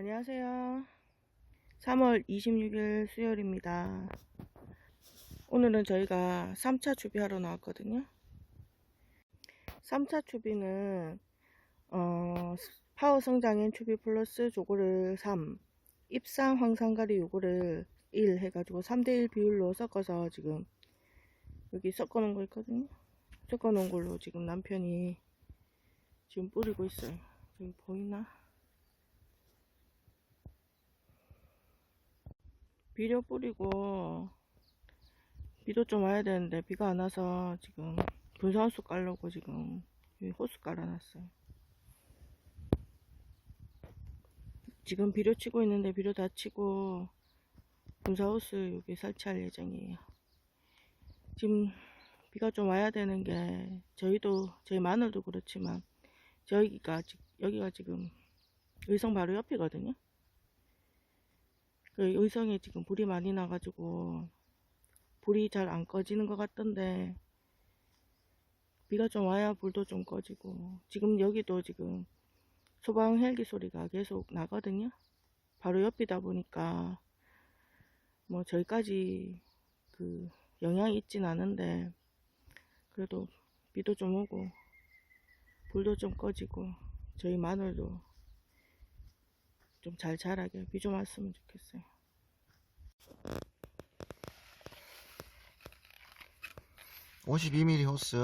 안녕하세요. 3월 26일 수요일입니다. 오늘은 저희가 3차 추비하러 나왔거든요. 3차 추비는 어, 파워 성장인 추비 플러스 조고를 3, 입상 황산가리 요거를 1 해가지고 3대1 비율로 섞어서 지금 여기 섞어 놓은 거 있거든요. 섞어 놓은 걸로 지금 남편이 지금 뿌리고 있어요. 지금 보이나? 비료 뿌리고 비도 좀 와야 되는데 비가 안 와서 지금 분사호수 깔려고 지금 호수 깔아놨어요. 지금 비료 치고 있는데 비료 다 치고 분사호수 여기 설치할 예정이에요. 지금 비가 좀 와야 되는 게 저희도 저희 마늘도 그렇지만 저희가 지- 여기가 지금 의성 바로 옆이거든요. 그 의성에 지금 불이 많이 나가지고 불이 잘 안 꺼지는 것 같던데 비가 좀 와야 불도 좀 꺼지고 지금 여기도 지금 소방 헬기 소리가 계속 나거든요. 바로 옆이다 보니까 뭐 저희까지 그 영향이 있진 않은데 그래도 비도 좀 오고 불도 좀 꺼지고 저희 마늘도 좀 잘 자라게 비 좀 왔으면 좋겠어요. 오 52mm 호스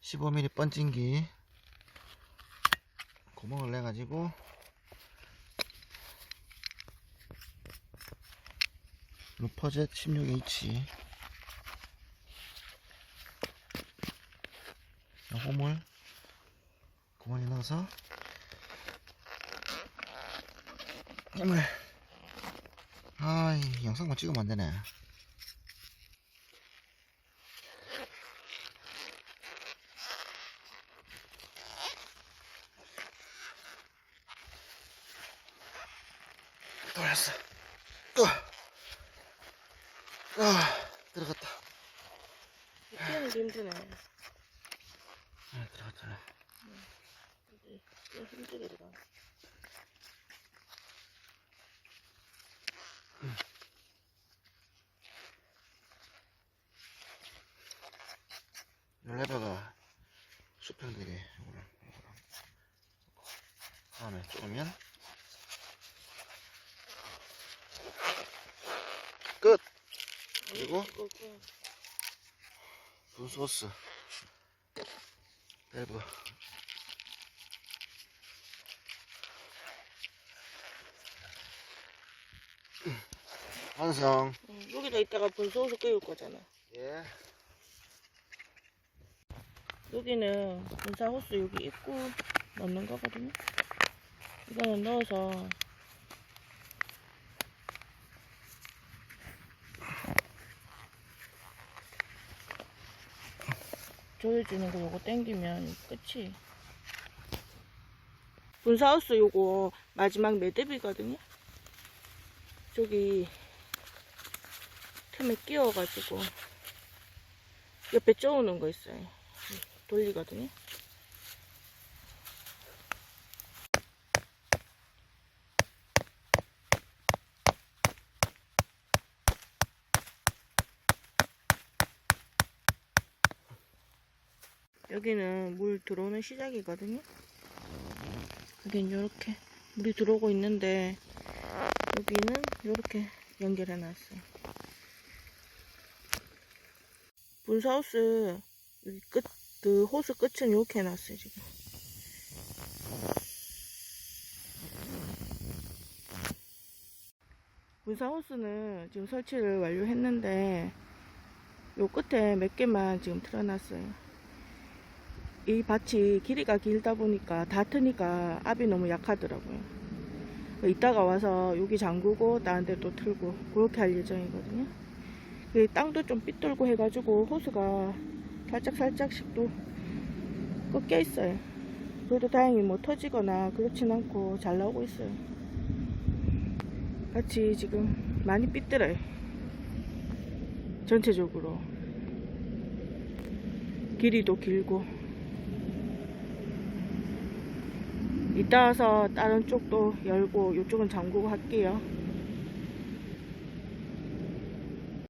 15mm 번진기 구멍을 내 가지고 루퍼젯 16H 호물 구멍에 넣어서 힘을 아이 영상만 찍으면 안되네 돌았어. 또. 아, 들어갔다. 뛰는 게 힘드네. 아, 들어갔잖아. 힘들게 들어. 열레바가 수평되게 이거를 이거를 다음에 조으면 끝. 그리고 분소스. 밸브 완성. 응, 여기다 이따가 분소호수 끓일 거잖아. 예. 여기는 분사호수 여기 입구 넣는 거거든요. 이거는 넣어서 조여주는 거 요거 땡기면 끝이. 분사호스 요거 마지막 매듭이거든요. 저기 틈에 끼워가지고 옆에 쪼우는 거 있어요. 돌리거든요. 여기는 물 들어오는 시작이거든요. 여긴 이렇게 물이 들어오고 있는데 여기는 이렇게 연결해 놨어요. 분사호스 여기 끝, 그 호스 끝은 이렇게 해놨어요, 지금. 분사호스는 지금 설치를 완료했는데, 요 끝에 몇 개만 지금 틀어놨어요. 이 밭이 길이가 길다 보니까 다 트니까 압이 너무 약하더라고요. 이따가 와서 여기 잠그고 데또 틀고 그렇게 할 예정이거든요. 그 땅도 좀 삐뚤고 해가지고 호수가 살짝 살짝씩 또 꺾여 있어요. 그래도 다행히 뭐 터지거나 그렇진 않고 잘 나오고 있어요. 같이 지금 많이 삐뚤어요. 전체적으로. 길이도 길고. 이따 와서 다른 쪽도 열고 이쪽은 잠그고 할게요.